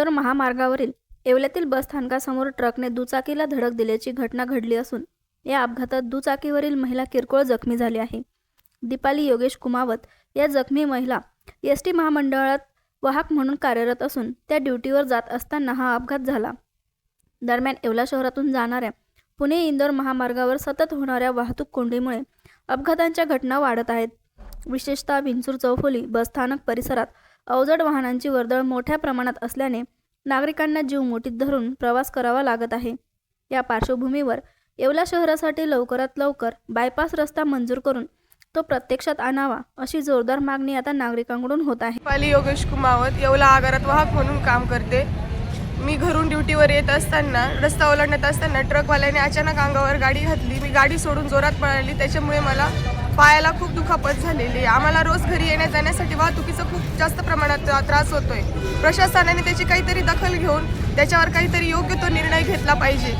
इंदोर महामार्गावरील येवल्यातील बसस्थानकासमोर ट्रकने दुचाकीला धडक दिल्याची घटना घडली असून या अपघातात दुचाकीवरील महिला किरकोळ जखमी झाली आहे. दीपाली योगेश कुमावत या जखमी महिला एस टी महामंडळात वाहक म्हणून कार्यरत असून त्या ड्युटीवर जात असताना हा अपघात झाला. दरम्यान येवला शहरातून जाणाऱ्या पुणे इंदोर महामार्गावर सतत होणाऱ्या वाहतूक कोंडीमुळे अपघातांच्या घटना वाढत आहेत. विशेषतः विंचूर चौफुली बसस्थानक परिसरात अवजड वाहनांची वर्दळ मोठ्या प्रमाणात असल्याने नागरिकांना जीव मोठीत धरून प्रवास करावा लागत आहे. या पार्श्वभूमीवर येवला शहरासाठी लवकरात लवकर बायपास रस्ता मंजूर करून तो प्रत्यक्षात आणावा अशी जोरदार मागणी आता नागरिकांकडून होत आहे. पाली योगेश कुमावत येवला आगारात वाहक म्हणून काम करते. मी घरून ड्युटीवर येत असताना रस्ता ओलांडत असताना ट्रकवाल्याने अचानक अंगावर गाडी घातली. मी गाडी सोडून जोरात पळाली. त्याच्यामुळे मला पायाला खूप दुखापत झालेली आहे. आम्हाला रोज घरी येण्या जाण्यासाठी वाहतुकीचा खूप जास्त प्रमाणात त्रास होतोय. प्रशासनाने त्याची काहीतरी दखल घेऊन त्याच्यावर काहीतरी योग्य तो निर्णय घेतला पाहिजे.